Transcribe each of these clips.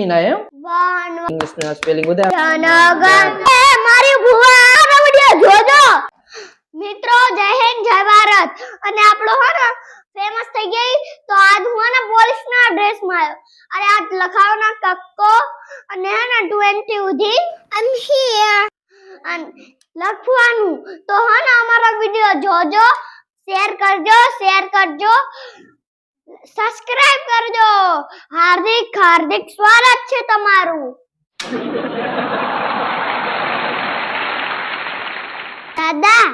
બની ના એમ ઇંગ્લિશ ના સ્પેલિંગ બધા જનગણ એ મારી ભૂવા આ જોજો. મિત્રો જય હિન્દ જય ભારત. અને આપણો હો ને ફેમસ થઈ ગઈ તો આજ હું ને પોલીસ ના ડ્રેસમાં આવ્યો અરે આ લખાવો ના કક્કો. અને હે ને 20 ઉધી આઈ એમ હિયર અને લખવાનું. તો હે ને અમારો વિડિયો જોજો શેર કરજો શેર કરજો. સબસ્ક્રાઇબ કરજો. હાર્દિક હાર્દિક સ્વાગત છે તમારું. દાદા.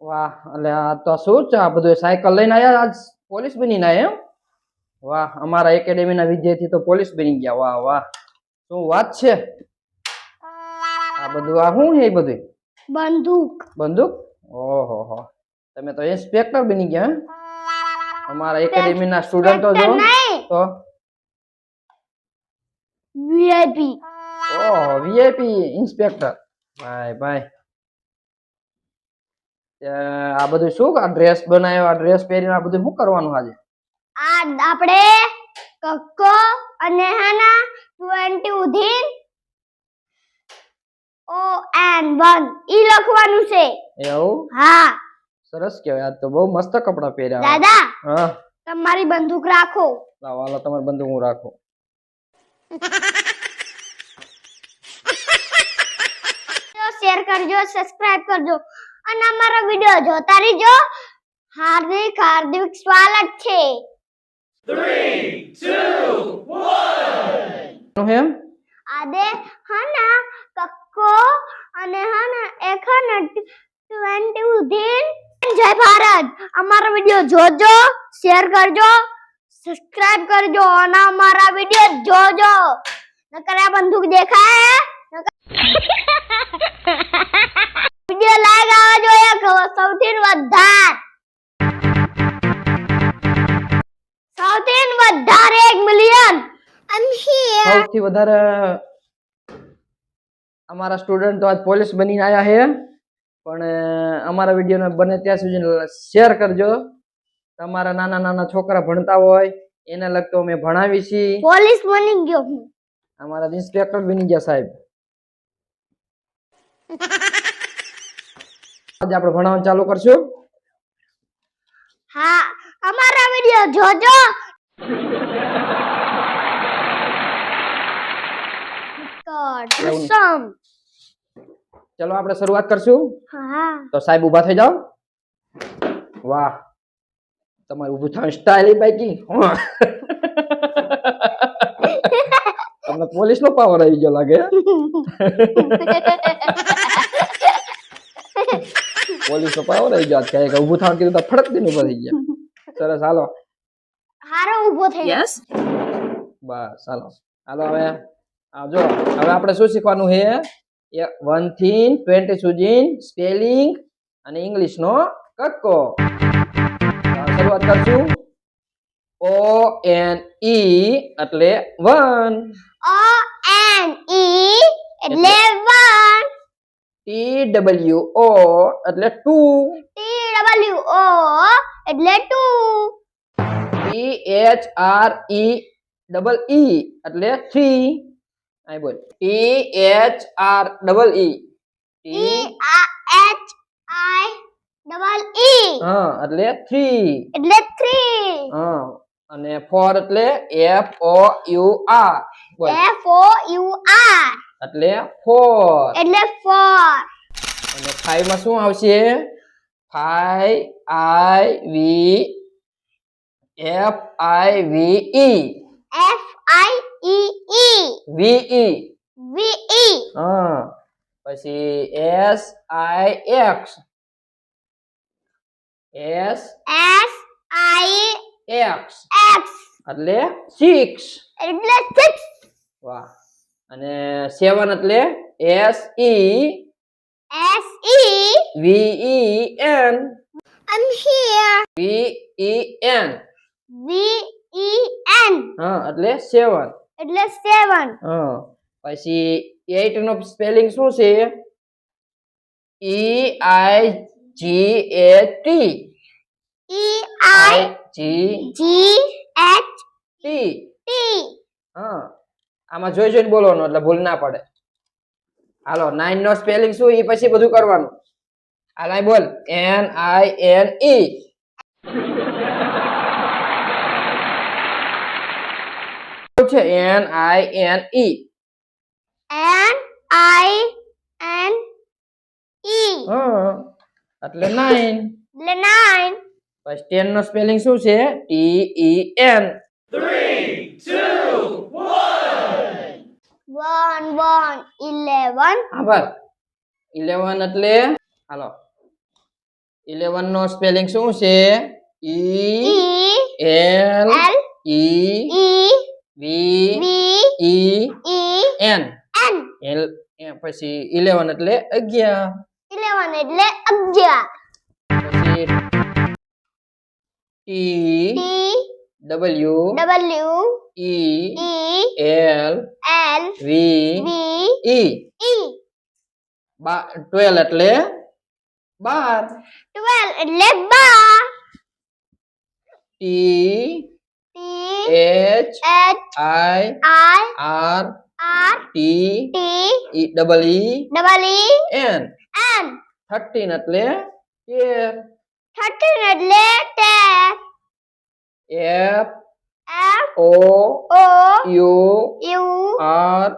વાહ અલે આ તો શું છે? આ બધું સાયકલ લઈને આયા આજ પોલીસ બની ના એમ? વાહ અમારા એકેડેમી ના વિદ્યાર્થી તો પોલીસ બની ગયા. વાહ વાહ. શું વાત છે? આ બધું આ શું છે બધું? બંદૂક. બંદૂક? ઓહો હો. તમે તો ઇન્સ્પેક્ટર બની ગયા હે? અમારા એકેડેમી ના સ્ટુડન્ટો જો તો? વીઆઈપી ઓહો વીઆઈપી ઇન્સ્પેક્ટર ભાઈ ભાઈ. આ બધું શું આ ડ્રેસ બનાવ્યો? આ ડ્રેસ પહેરીને આ બધું શું કરવાનું આજે? આ આપણે કક્કો અને હેના 20 ઉધીન ઓ એન 1 ઈ લખવાનું છે. એવું? હા. સરસ કહેવાય. આ તો બહુ મસ્ત કપડાં પહેર્યા દાદા! હા. તમારી બંદૂક રાખો. લાવો હાલો તમારી બંદૂક હું રાખો. શેર કરજો સબસ્ક્રાઇબ કરજો. અને અમારો વિડિયો જોતા રહેજો. હાર્દિક હાર્દિક સ્વાગત છે. શું એમ? આદે હના કક્કો અને હના એક હના 20 ઉધીન જય ભારત અમારો વિડિયો જોજો શેર કરજો સબસ્ક્રાઇબ કરજો અને અમારા વિડિયો જોજો નકર આ બંદૂક દેખાય વિડિયો લાઈક આવવા જોઈએ ખબર સૌથી વધારે સૌથી વધારે 1 મિલિયન આઈ એમ હિયર સૌથી વધારે અમારા સ્ટુડન્ટ તો આજ પોલીસ બનીને આવ્યા છે પણ અમારા વિડીયોને બને ત્યાં સુધી શેર કરજો. તમારા નાના નાના છોકરા ભણતા હોય એને લગતો અમે ભણાવી છીએ પોલીસ બની ગયો હું. અમારા ઇન્સ્પેક્ટર બની ગયા સાહેબ. આજે આપણે ભણાવવાનું ચાલુ કરશું. હા અમારા વિડિયો જોજો. એવું. સમ ચલો આપણે શરૂઆત કરશું. હા. તો સાહેબ ઊભા થઈ જાઓ. વાહ. તમારું ઊભું થવાનું સ્ટાઇલ બાઈકી તમને પોલીસ નો પાવર આવી ગયો લાગે. પોલીસ નો પાવર આવી ગયો અત્યારે કે ઊભું થવાનું કીધું તો ફડક દિન ઊભા થઈ ગયા. સરસ હાલો. હારો ઊભો થઈ યસ બસ હાલો. હાલો હવે. આ જો હવે આપણે શું શીખવાનું છે? વનથી ટ્વેન્ટી સુધી સ્પેલિંગ અને ઇંગ્લિશ નો કક્કો શરૂઆત કરશું. ઓ એન ઈ એટલે વન ઓ એન ઈ એટલે વન ટી ડબલ્યુ ઓ એટલે ટુ ટી ડબલ્યુ ઓ એટલે two T H R E double E એટલે થ્રી અહીં બોલ. T H R double E E આ H I ડબલ E. હા એટલે થ્રી એટલે 3 હા અને ફોર એટલે એફ ઓ યુ આર બોલ. F O U R. એટલે ફોર એટલે 4 અને 5 માં શું આવશે? 5 I V F I V E F I V E V E. V E હા. પછી S I X. S S I X. X એટલે સિક્સ. એટલે 6 વાહ. અને સેવન એટલે S E S E V E N. I'm here. V E N. V E N હા એટલે સેવન. એટલે 7 હા પછી 8 નો સ્પેલિંગ શું છે? E I G A T. E I G G H T T. હા આમાં જોઈ જોઈને બોલવાનું એટલે ભૂલ ના પડે. હાલો નાઇન નો સ્પેલિંગ શું એ પછી બધું કરવાનું. હાલ બોલ. એન આઈ એન ઈ છે N I N E N I N E. હા એટલે નાઇન એટલે nine. પછી ટેન નો સ્પેલિંગ શું છે T E N one one eleven. આભાર ઇલેવન એટલે હાલો ઇલેવન નો સ્પેલિંગ શું છે E E L L E E. V V E E N N. L એ પછી ઇલેવન એટલે અગિયાર eleven એટલે અગિયાર પછી T T W W E E L L V V E E બા ટ્વેલ્વ એટલે બાર twelve એટલે બાર T T H H I I R R T T E double E double E N N thirteen એટલે તેર thirteen એટલે ten F F O O U U R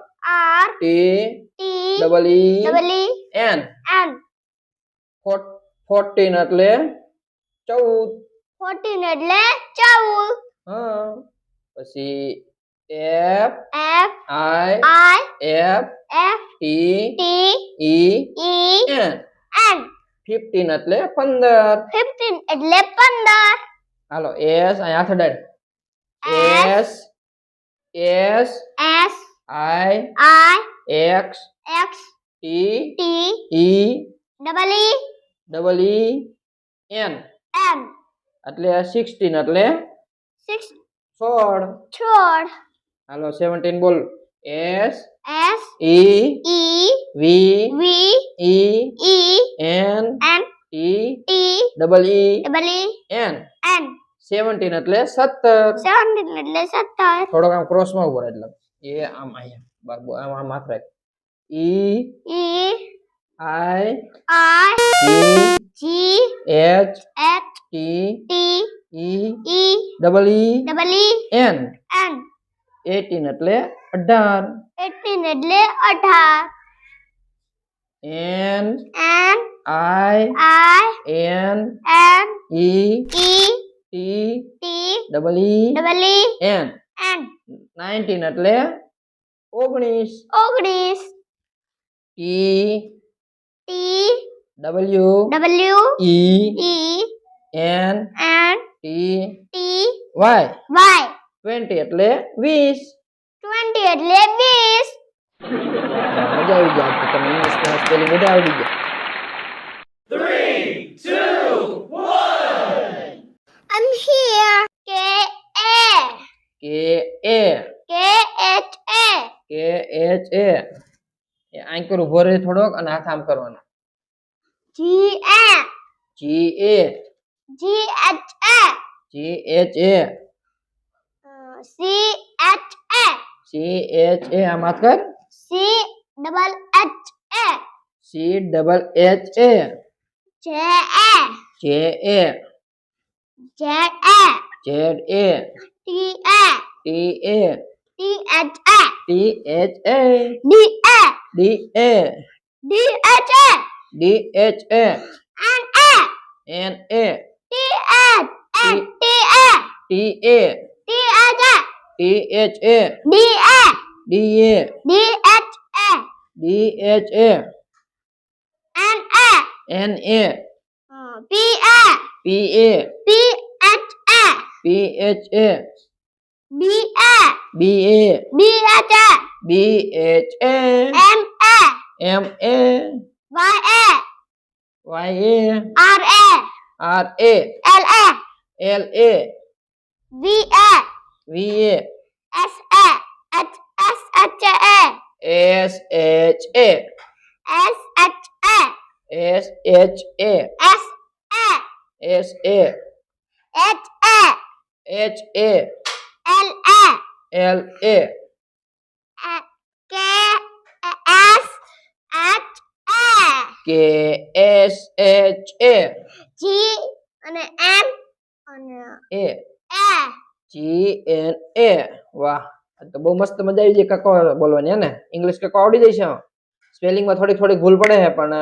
R T T double E double E N N fourteen એટલે ચૌદ fourteen એટલે ચૌદ હા પછી F F I I F F T T E E N N 15 એટલે 15 15 એટલે 15 હાલો S અહીં આઠ ડેડ S S S I I X X T T E double E double E N N એટલે 16 એટલે 16 four four Halo, 17 bol s s e e v v e e n n e e double e double e n n 17 એટલે 17 17 એટલે 17 થોડો કામ cross માં ઉભો એટલે એ આમ અહીંયા બાબુ આમ આમ માત્ર e e i i e G H H T T E E double E double E N N. Eighteen એટલે અઢાર. eighteen એટલે અઢાર. N N I I N N E E T T double E double E N N. Nineteen એટલે ઓગણીસ. ઓગણીસ. T T W W E E N N T T Y Y. Twenty એટલે વીસ. Twenty એટલે 20 મજા આવી જાય તો તમે ઇંગ્લિશમાં સ્પેલિંગ બધા આવડી ગયા. I'm here. K A. K A K H A. K H A એ આંકર ઊભો રહે થોડોક અને હાથ આમ કરવાનો. G A. G A G H A. G H A uh, C H A. C H A આમ હાથ કર C double H A. C double H A J A. J A J A. Z A T A. T A T H A. T H A D A. D A D H A. D H A N A N A T H A T. A T A T H A T H A D A D A D H A D H A N A N A uh, P A P A P H A P H A D A B A D H A B H A M A M A Y A Y A R A R A L A L A V A V A S A H S H A S H A S H A S H A S A S A H A H A L A L A K S H A. G અને N અને એ. એ. G N એ. વાહ તો બહુ મસ્ત મજા આવી જાય કકો બોલવાની હે ને? ઇંગ્લિશ કકો આવડી જશે છે? સ્પેલિંગમાં થોડીક થોડીક ભૂલ પડે છે પણ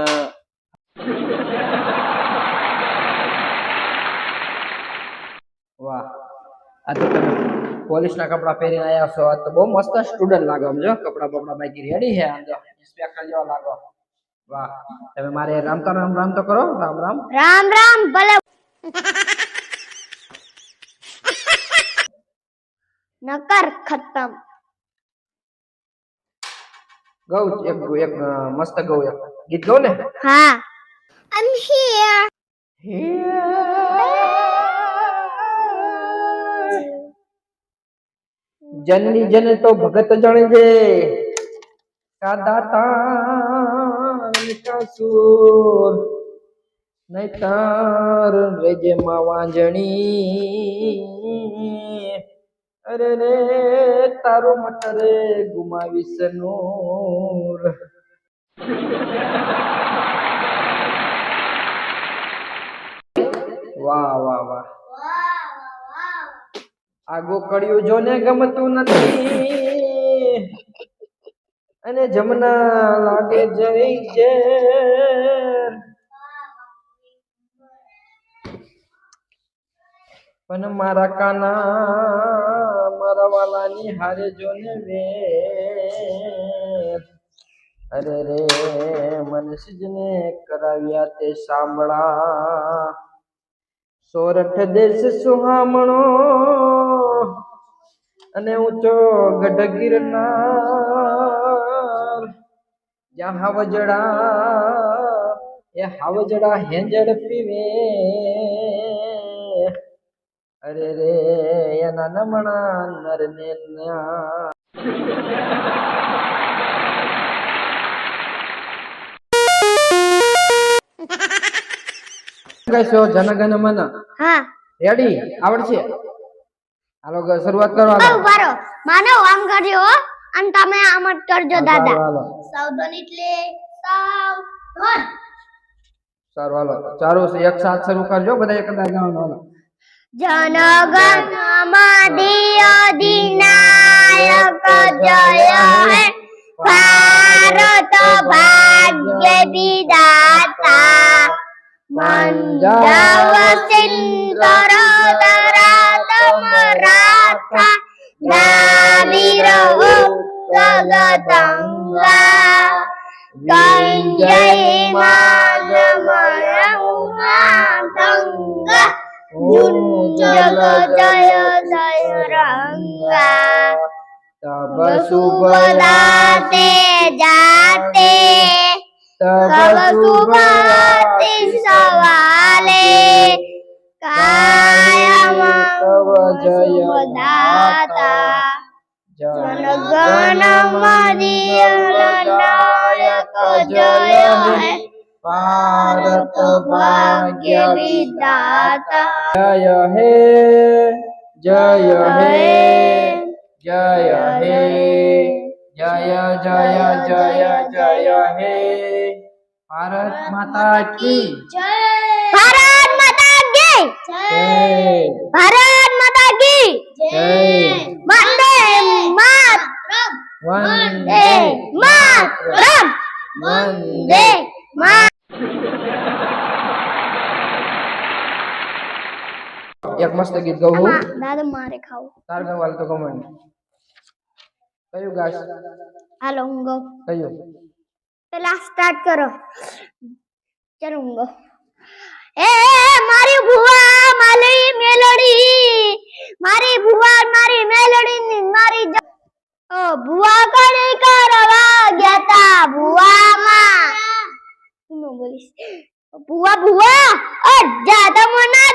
વાહ. આ તો તમે પોલીસ ના કપડા પહેરીને આવ્યા છો આ તો બહુ મસ્ત સ્ટુડન્ટ લાગો સમજો કપડા બપડા બાકી રેડી છે આમ જો ઇન્સ્પેક્ટર જેવા લાગો. વાહ. તમે મારે રામ તો રામ રામ તો કરો. રામ રામ. રામ રામ ભલે. નકર ખતમ. ગૌ એક એક મસ્ત ગૌ એક ગીત ગૌ ને? હા. એમ હિયર જનની જન તો ભગત જણ જે સાદા દાતા કા સુર નૈતર રેજે વાંજણી. અરે રે, તારો મટરે ગુમાવીશ નૂર. વાહ વાહ વાહ. આગો કડ્યું જોને ગમતું નથી. અને જમના લાગે જઈ છે પણ મારા કાના, મારા વાલાની હારે જોને વે અરે રે મને કરાવ્યા તે સાંભળા. સોરઠ દેશ સુહામણો અને ઊંચો ગઢ ગિરનાર જ્યાં હાવજડા એ હાવજડા હેંજડ પીવે. અરે રે એના નમણા નર ને ગાઈસો જનગણ મન. હા. રેડી આવડશે? હાલો શરૂઆત કરો હાલો. માનો આમ કરજો હો. અને તમે આમ જ કરજો દાદા. સાવધાન એટલે સાવધાન. સારું હાલો. ચારો એક સાથ શરૂ કરજો બધા એક જનગણ અધિનાયક જય હે ભારત ભાગ્ય વિદાતા. મંજવ સિંદર 个个等啦。跟着妈的马人乌拉等啦，云这个这呀这呀等啦。Tapa supa dati jati Tapa supa dati sawale Kaya mangkawa jaya mata Janagana જનગણ મરિયલનાયક જય હે ભારત ભાગ્ય जय જય હે જય હે જય હે જય જય જય જય હે ભારત માતા કી ભારત માતા કી જય ભારત માતા કી જય વંદે માતરમ વંદે વંદે માતરમ વંદે મા એક મસ્ત ગીત હું દાદા મારે ખાવું તાર ગવાલ તો કમણ કયું ગાશ હાલો હું ગઉં કયું પેલા સ્ટાર્ટ કરો ચાલો હું ગઉં એ મારી ભુવા મારી મેલડી મારી ભુવા મારી મેલડી ની મારી ભુવા કડી કરવા ગયા તા ભુવા માં હું ન બોલીશ? ભુવા ભુવા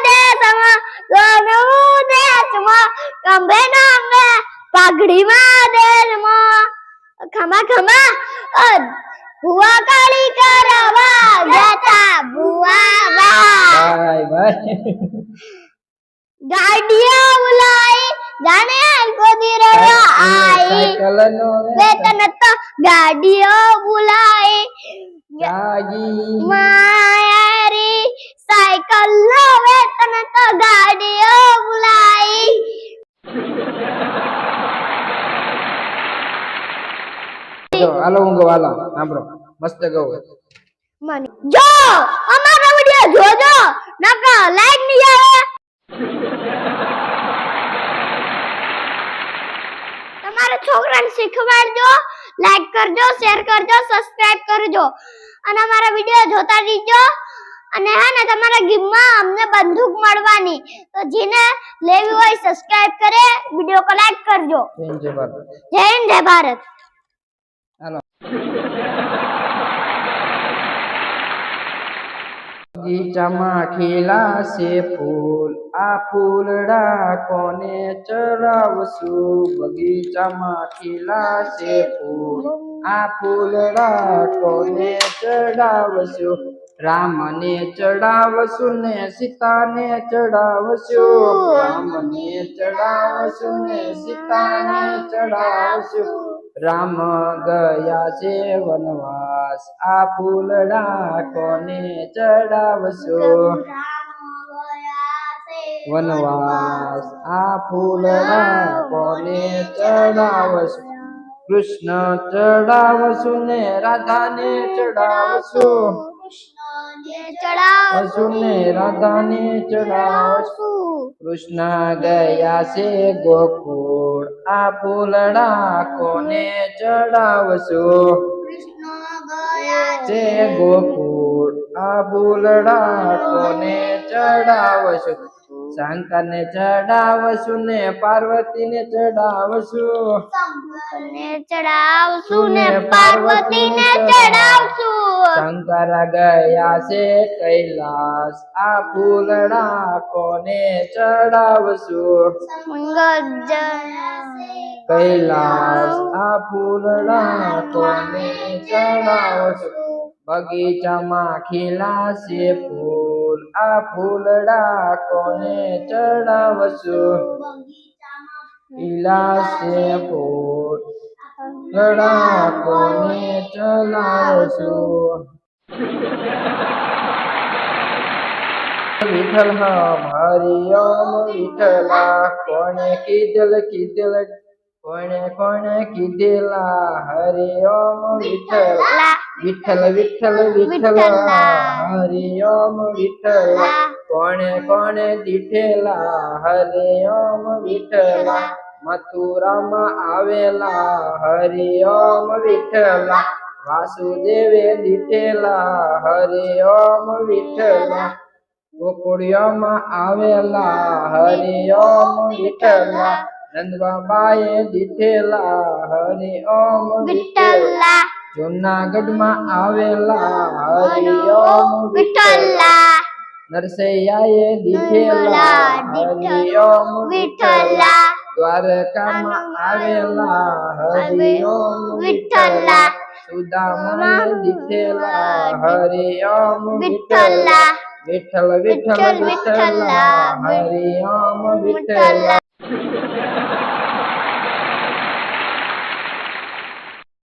દે તમના કંબે ના દેશમાં પાઘડી માં પાઘડીમાં દેશમાં. ખમા ખમા અ ભુવા કાળી કરવા ગયા તા ભુવા માં ભાઈ ભાઈ. ગાડીયા ઉલાઈ જાણે કોદી રહ્યો આઈ વેતન તો ગાડીઓ બુલાય માયારી સાયકલ નો વેતન તો ગાડીઓ બુલાય હાલો હું ગઉં હાલો. સાંભળો. મસ્ત મને જો અમારો વિડિયો જોજો. નકા લાઈક નહીં આવે તમારા છોકરાને શીખવાડજો લાઈક કરજો શેર કરજો સબસ્ક્રાઇબ કરજો. અને અમારા વીડિયો જોતા રહેજો. અને હા ને તમારા ગીમમાં અમને બંદૂક મળવાની. તો જેને લેવી હોય સબસ્ક્રાઇબ કરે વીડિયો કો લાઈક કરજો. જય જય ભારત. જય હિન્દ જય ભારત. હાલો. બગીચામાં ખીલાશે ફૂલ. આ ફૂલડા કોને ચરાવશું બગીચામાં ખીલાશે ફૂલ. આ ફૂલડા કોને ચડાવશું? રામને ચડાવશું ને સીતાને ચડાવશું? રામને ચડાવશું ને સીતાને ચડાવશું? રામ ગયા છે વનવાસ આ ફૂલડા કોને ચડાવશો? વનવાસ આ ફૂલડા કોને ચડાવશો? કૃષ્ણ ચડાવશો ને રાધાને ચડાવશું? વસુ ને રાધાને ચડાવશું? કૃષ્ણ ગયા છે ગોકુળ. આ ફૂલડા કોને ચડાવશું? છે ગોકુળ આ બુલડા કોને ચડાવશું? ચડાવશું ને ચડાવશું ને ચડાવશું ને પાર્વતીને ચડાવશું શંકર ગયા છે કૈલાસ. આ ફૂલડા કોને ચડાવશું કૈલાસ. આ ફૂલડા કોને ચડાવશું બગીચામાં ખીલાશે ફૂલ. આ ફૂલડા કોને ચડાવશું? છે ફૂલ લડા કોને ચલાવશું? વિઠલ હમ હરિઓમ વિઠલા કોને કીધેલ કીધેલ કોને કોને કીધેલા? હરિઓમ વિઠ્ઠલા. વિઠ્ઠલ વિઠ્ઠલ, વિઠ્ઠલા, હરિઓમ વિઠ્ઠલ. કોણે કોણે દીઠેલા? હરિઓમ વિઠ્ઠલ. મથુરામાં આવેલા? હરિઓમ વિઠ્ઠલ. વાસુદેવે દીઠેલા? હરિઓમ વિઠ્ઠલ. ગોકુળિયામાં આવેલા? હરિઓમ વિઠ્ઠલ. નંદબાબાએ દીઠેલા? વિઠ્ઠલા વિઠ્ઠલા. જુનાગઢમાં આવેલા હરિયમ વિઠ્ઠલા. નરસૈયાએ દીઠેલા હરિઓમ વિઠ્ઠલા. દ્વારકામાં આવેલા હરિઓમ વિઠ્ઠલા. સુદામાએ દીઠેલા હરિયમ વિઠ્ઠલા. વિઠલ વિઠ્ઠલ વિઠ્ઠલ વિઠ્ઠલા હરિઓમ વિઠ્ઠલા.